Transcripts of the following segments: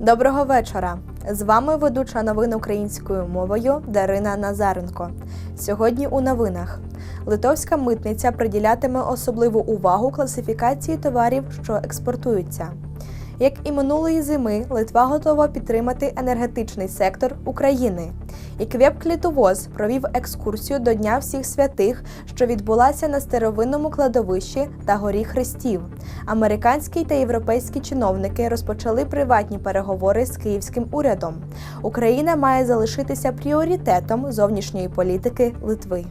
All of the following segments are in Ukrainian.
Доброго вечора! З вами ведуча новин українською мовою Дарина Назаренко. Сьогодні у новинах Литовська митниця приділятиме особливу увагу класифікації товарів, що експортуються. Як і минулої зими, Литва готова підтримати енергетичний сектор України. І Квєб-Клітовоз провів екскурсію до Дня всіх святих, що відбулася на старовинному кладовищі та горі Хрестів. Американські та європейські чиновники розпочали приватні переговори з київським урядом. Україна має залишитися пріоритетом зовнішньої політики Литви.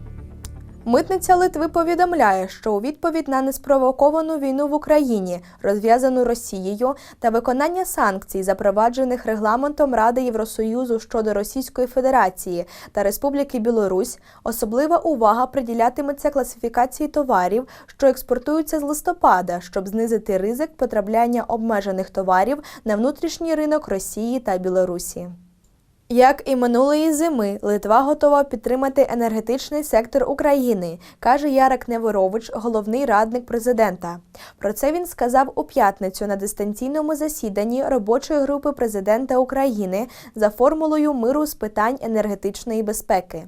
Митниця Литви повідомляє, що у відповідь на неспровоковану війну в Україні, розв'язану Росією, та виконання санкцій, запроваджених регламентом Ради Євросоюзу щодо Російської Федерації та Республіки Білорусь, особлива увага приділятиметься класифікації товарів, що експортуються з листопада, щоб знизити ризик потрапляння обмежених товарів на внутрішній ринок Росії та Білорусі. Як і минулої зими, Литва готова підтримати енергетичний сектор України, каже Ярик Неворович, головний радник президента. Про це він сказав у п'ятницю на дистанційному засіданні робочої групи президента України за формулою миру з питань енергетичної безпеки.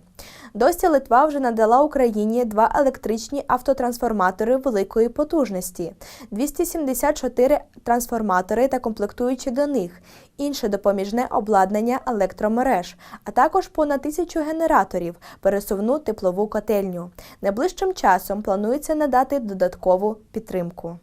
Досі Литва вже надала Україні два електричні автотрансформатори великої потужності, 274 трансформатори та комплектуючі до них, інше допоміжне обладнання електромереж, а також понад тисячу генераторів, пересувну теплову котельню. Найближчим часом планується надати додаткову підтримку.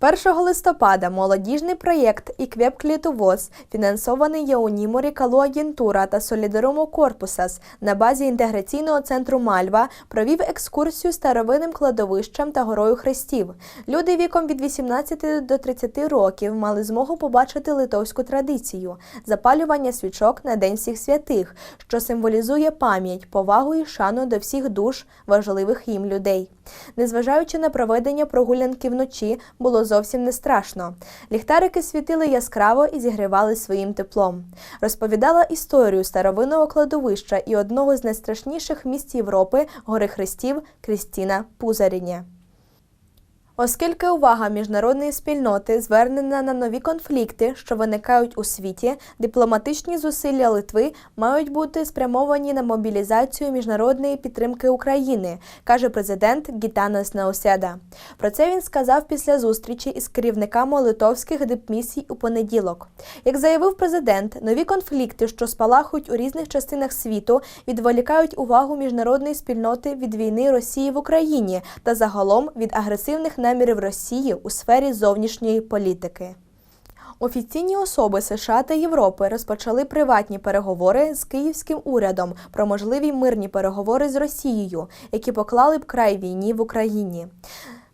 1 листопада молодіжний проєкт «Іквеп Клітовоз», фінансований Яуніморі Калуагентура та Солідарумо Корпусас на базі інтеграційного центру Мальва, провів екскурсію старовинним кладовищем та горою хрестів. Люди віком від 18 до 30 років мали змогу побачити литовську традицію запалювання свічок на День всіх святих, що символізує пам'ять, повагу і шану до всіх душ важливих їм людей. Незважаючи на проведення прогулянки вночі, було зовсім не страшно. Ліхтарики світили яскраво і зігрівали своїм теплом. Розповідала історію старовинного кладовища і одного з найстрашніших місць Європи гори Хрестів Крістіна Пузаріня. Оскільки увага міжнародної спільноти звернена на нові конфлікти, що виникають у світі, дипломатичні зусилля Литви мають бути спрямовані на мобілізацію міжнародної підтримки України, каже президент Гітанас Науседа. Про це він сказав після зустрічі із керівниками литовських дипмісій у понеділок. Як заявив президент, нові конфлікти, що спалахують у різних частинах світу, відволікають увагу міжнародної спільноти від війни Росії в Україні та загалом від агресивних намірів Росії у сфері зовнішньої політики. Офіційні особи США та Європи розпочали приватні переговори з київським урядом про можливі мирні переговори з Росією, які поклали б край війні в Україні.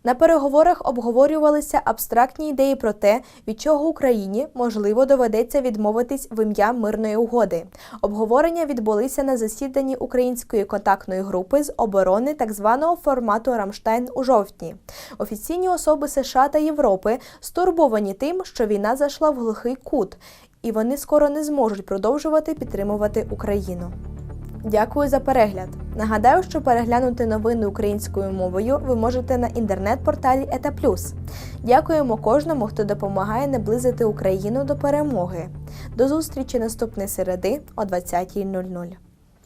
На переговорах обговорювалися абстрактні ідеї про те, від чого Україні можливо доведеться відмовитись в ім'я мирної угоди. Обговорення відбулися на засіданні української контактної групи з оборони так званого формату Рамштайн у жовтні. Офіційні особи США та Європи стурбовані тим, що війна зайшла в глухий кут, і вони скоро не зможуть продовжувати підтримувати Україну. Дякую за перегляд. Нагадаю, що переглянути новини українською мовою ви можете на інтернет-порталі Етаплюс. Дякуємо кожному, хто допомагає наблизити Україну до перемоги. До зустрічі наступної середи о 20.00.